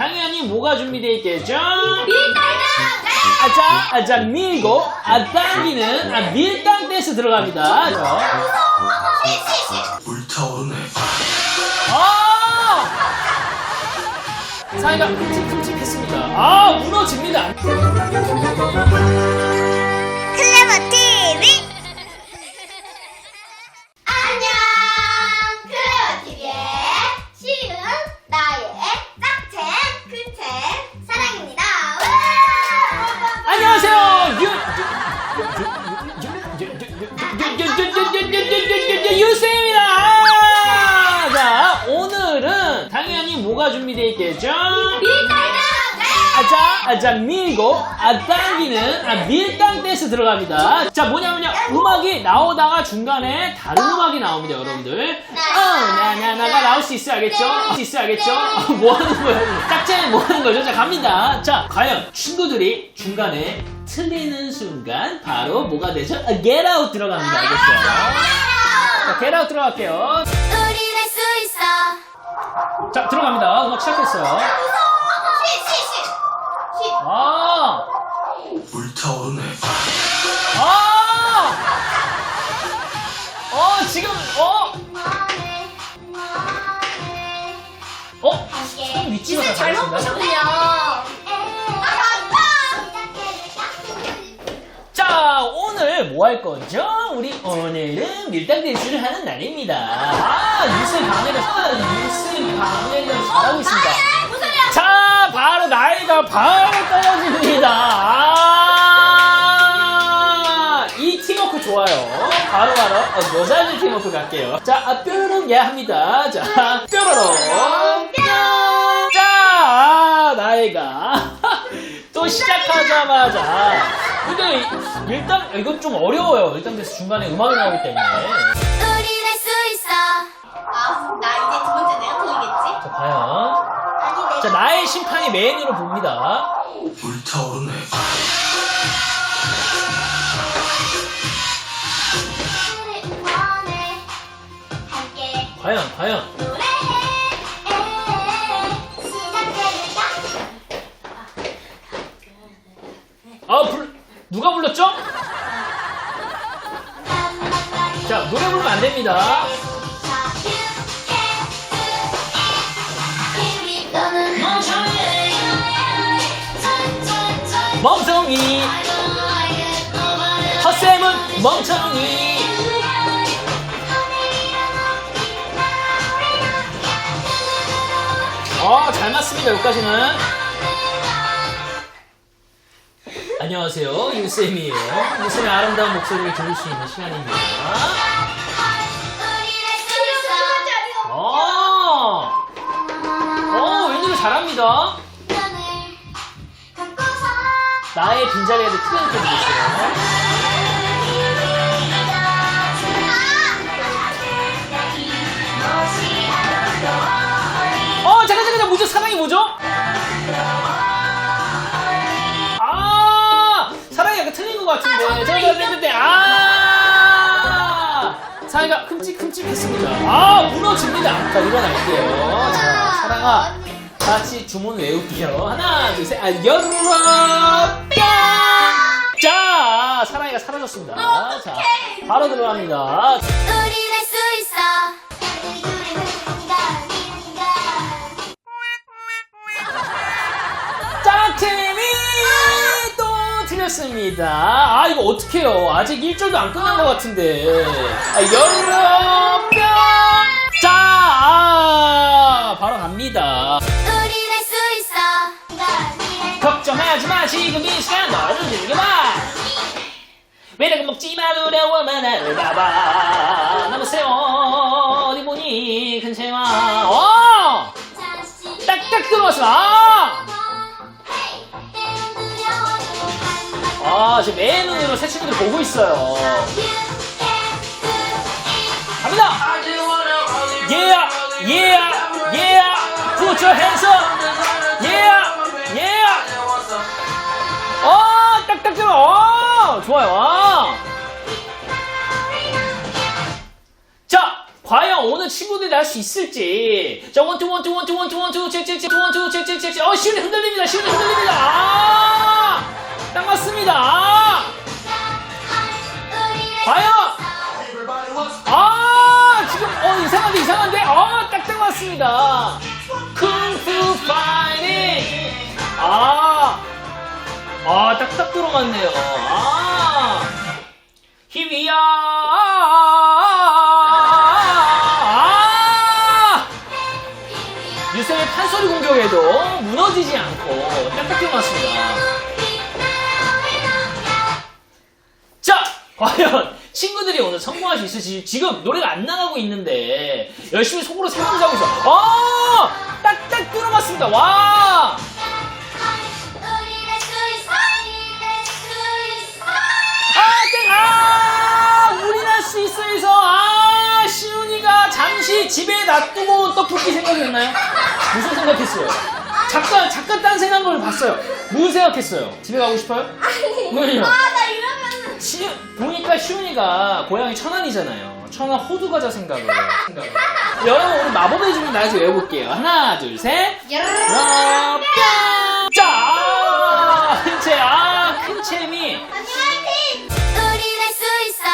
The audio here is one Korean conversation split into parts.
당연히 뭐가 준비되어 있겠죠? 밀당이다! 아자, 아자, 밀고, 아, 당기는, 아, 밀당 댄스 들어갑니다. 자. 불타오르네. 아! 사이가 큼직큼직했습니다. 아, 무너집니다. 아자, 밀고, 아, 당기는, 아, 밀당 댄스 들어갑니다. 자, 뭐냐면요. 음악이 나오다가 중간에 다른 음악이 나옵니다, 여러분들. 어, 나, 나, 나가 나올 수 있어, 알겠죠? 나올 수 있어, 알겠죠? 어, 뭐 하는 거예요? 짝짝이 뭐 하는 거죠? 자, 갑니다. 자, 과연 친구들이 중간에 틀리는 순간 바로 뭐가 되죠? 아, get out 들어갑니다, 알겠어요? 자, get out 들어갈게요. 우리 낼수 있어. 자, 들어갑니다. 음악 시작했어요. 아! 불타오르네. 아! 어, 지금, 어? 어? 좀 위치가 다 잘못? 보셨군요. 아, 맞다! 자, 오늘 뭐 할 거죠? 우리 오늘은 밀당 댄스를 하는 날입니다. 아, 뉴스 방해를, 뉴스 방해를 잘하고 있습니다. 바로 나이가 바로 떨어집니다. 아, 이 팀워크 좋아요. 바로 바로 어, 여자들 팀워크 갈게요. 자, 아, 뾰로롱 예 합니다. 자, 뾰로롱 뿅. 자, 아, 나이가 또 시작하자마자 근데 일단 이건 좀 어려워요. 일단 그래서 중간에 음악이 나오기 때문에. 자, 나의 심판이 메인으로 봅니다. 불타오르네. 과연, 과연. 아, 불, 누가 불렀죠? 자, 노래 부르면 안 됩니다. 멍청이. 헛쌤은 멍청이. 어, 잘 맞습니다, 여기까지는. 안녕하세요, 유쌤이에요. 유쌤의 아름다운 목소리를 들을 수 있는 시간입니다. 어, 어, 웬일로 잘합니다. 나의 빈자리에도 크게 느껴지고 있어요. 어, 잠깐, 잠깐, 잠깐, 뭐죠? 사랑이 뭐죠? 아, 사랑이 약간 틀린 것 같은데. 제가 했는데, 아! 사랑이가 큼직큼직했습니다. 아, 무너집니다. 자, 일어날게요. 자, 사랑아. 같이 주문 외울게요. 하나, 둘, 셋. 아! 뿅! 자, 사랑이가 사라졌습니다. 자, 바로 들어갑니다. 우리 낼수 있어. 짝팀이 또 틀렸습니다. 아, 이거 어떡해요. 아직 1절도 안 끝난 것 같은데. 아, 뿅! 자, 아, 바로 갑니다. 우리 낼수 있어. 걱정하지 마, 지금 이 시간 너를 즐겨봐. 왜냐고 먹지마, 두려워만. 나무 세워, 어디 보니, 큰 채와. 어! 딱딱 들어왔어. 아! 아, 지금 내 눈으로 새 친구들 보고 있어요. 갑니다! Yeah! Yeah! Put your hands up! Yeah! Yeah! 어, 딱딱 들어! 어, 좋아요. 아. 자, 과연 오늘 친구들이 할 수 있을지. 자, 원투, 원투, 원투, 원투, 원투, 책, 원투, 책. 어, 시윤이 흔들립니다. 시윤이 흔들립니다. 아! 딱 맞습니다. 과연! 이상한데, 이상한데? 어, 딱딱 맞습니다. 쿵푸 파이팅! 아! 아, 딱딱 들어갔네요. 아! 힘이야! 아! 유세의 판소리 공격에도 무너지지 않고 딱딱 들어갔습니다. 오늘 성공할 수 있을지 지금 노래가 안 나가고 있는데 열심히 속으로 생각하고 있어. 아! 딱딱 들어갔습니다. 와! 아, 땡! 아! 우리 날수 있어에서 아! 시훈이가 잠시 집에 놔두고 온 떡볶이 생각이 났나요? 무슨 생각했어요? 잠깐 잠깐 딴 생각한 걸 봤어요. 무슨 생각했어요? 집에 가고 싶어요? 왜요? 아 나 이러면은 시, 보니까 시훈이가 고향이 천안이잖아요. 천안 호두 과자 생각을. 생각을. 여러분 우리 마법의 주문 나에서 외워볼게요. 하나, 둘, 셋. 와, 뿅! 자, 아, 큰 채, 아, 큰 챔이. 언니 화이팅! 우린 할수 있어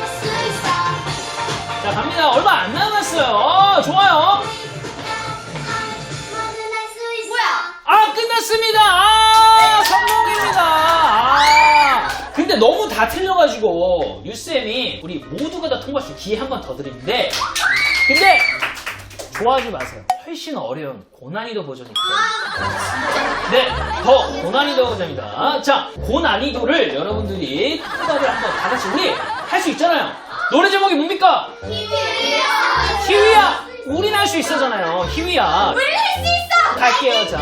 할수 있어 자, 갑니다. 얼마 안 남았어요. 어, 좋아요. 뭐야? 아, 끝났습니다. 아, 성공입니다. 너무 다 틀려가지고, 유쌤이 우리 모두가 다 통과할 수 있는 기회 한 번 더 드리는데, 근데, 좋아하지 마세요. 훨씬 어려운 고난이도 버전이 있어요. 네, 더 고난이도 버전입니다. 자, 고난이도를 여러분들이 통과를 한번 다 같이 우리 할 수 있잖아요. 노래 제목이 뭡니까? 희위야 희위야! 우린 할 수 있어잖아요. 희위야. 우린 할수 있어 갈게요, 자.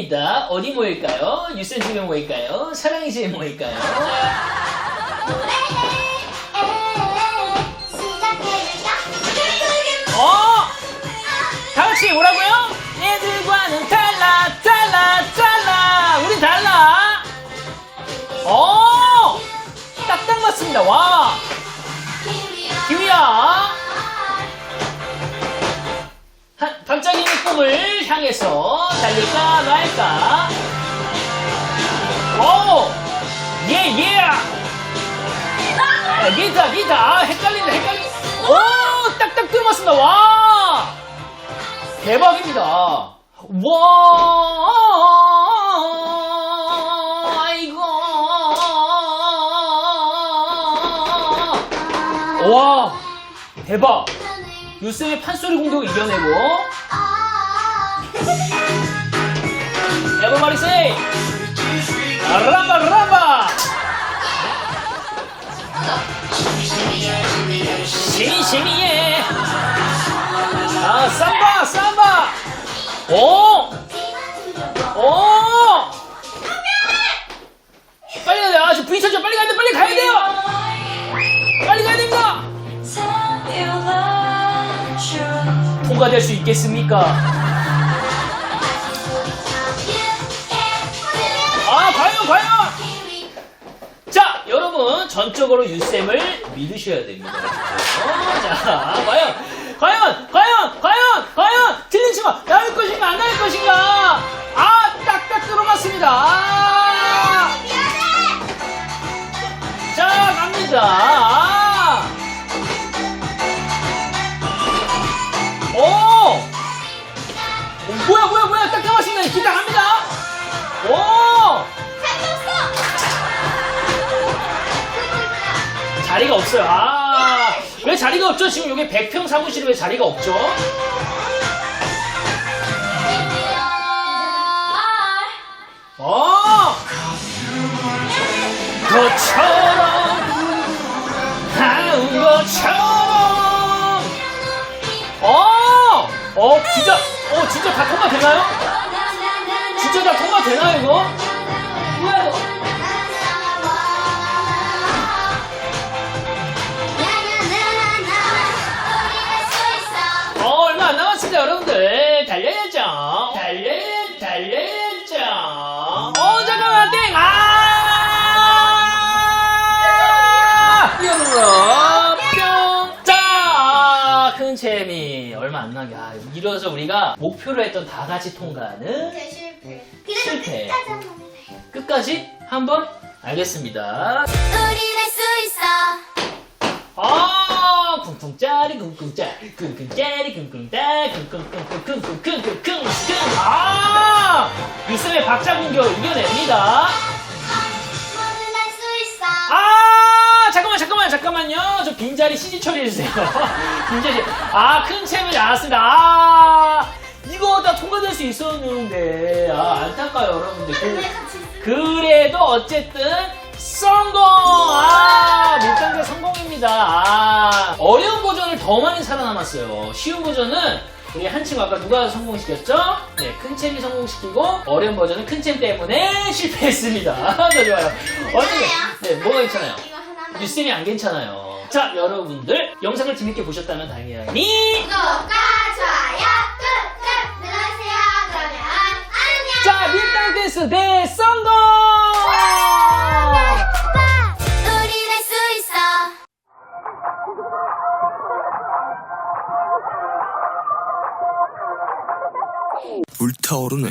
모입니다. 어디 모일까요? 유센 집에 모일까요? 사랑이 집에 모일까요? 어! 다 같이 뭐라고요? 애들과는 달라, 달라, 달라. 우린 달라. 어! 딱딱 맞습니다. 와! 기위야. 한- 반짝이는 꿈을 향해서 달릴까 말까. 오! 예, 예! 아, 기타, 기타. 아, 헷갈린다, 헷갈린다. 오! 딱딱 들어맞습니다. 와! 대박입니다. 와! 아이고. 와! 대박. 유쌤의 판소리 공격을 이겨내고 Everybody say 라바 라바 시미시미예 아 삼바 삼바 오! 오! 빨리 가야 돼. 아, 지금 부딪혔죠? 빨리 가야 돼. 빨리 가야 돼요. 빨리 가야 됩니다. 통과될 수 있겠습니까? 전적으로 유쌤을 믿으셔야 됩니다. 어, 자, 과연, 과연, 과연, 과연, 과연! 왜 자리가 없죠? 어! 너처럼 한 것처럼 어! 어, 진짜, 어, 진짜 다 통과 되나요? 진짜 다 통과 되나요, 이거? 자, 이로써 우리가 목표로 했던 다 같이 통과하는 실패. 실패. 그래도 끝까지 한번 해봐요. 끝까지 한번 알겠습니다. 우린 할수 있어. 아, 쿵쿵 짜리 쿵쿵 짜리 쿵쿵 짜리 쿵쿵 짜리 쿵쿵 쿵쿵 쿵쿵 쿵쿵 쿵쿵 아! 있음의 박자 공격 이겨냅니다. 잠깐만 잠깐만 잠깐만요 저 빈자리 CG 처리해주세요 빈자리 아큰 챔을 알았습니다 아 이거 다 통과될 수 있었는데 아 안타까워요 여러분들 왜 그? 그래도 어쨌든 성공 아 밀당자 성공입니다 아 어려운 버전을 더 많이 살아남았어요 쉬운 버전은 우리 한 친구 아까 누가 성공시켰죠? 네, 큰 챔이 성공시키고 어려운 버전은 큰챔 때문에 실패했습니다. 네, 좋아요. 어떻게? 네, 뭐가 괜찮아요? 유쌤이 안 괜찮아요. 자, 여러분들 영상을 재밌게 보셨다면 당연히 구독과 좋아요 꾹꾹 눌러주세요. 그러면 안녕. 자, 밀당 댄스 대성공! 있어. 불타오르네.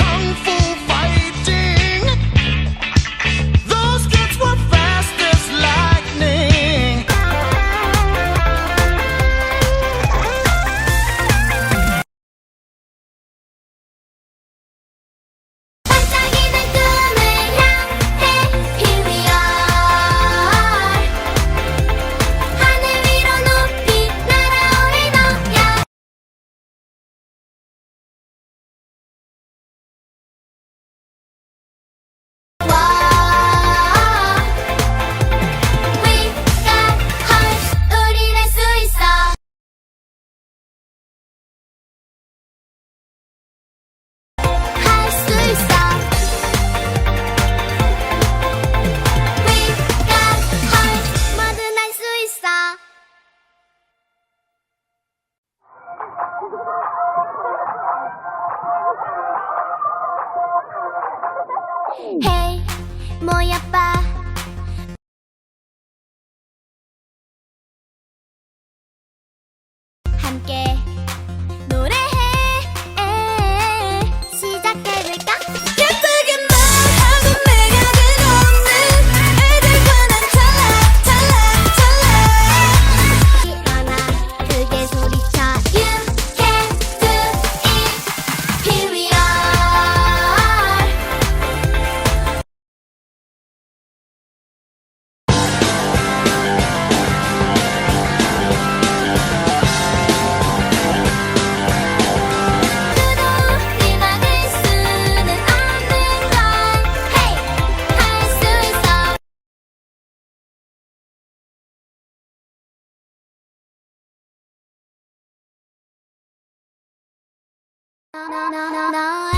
Hey 뭐야 빠 너의 눈을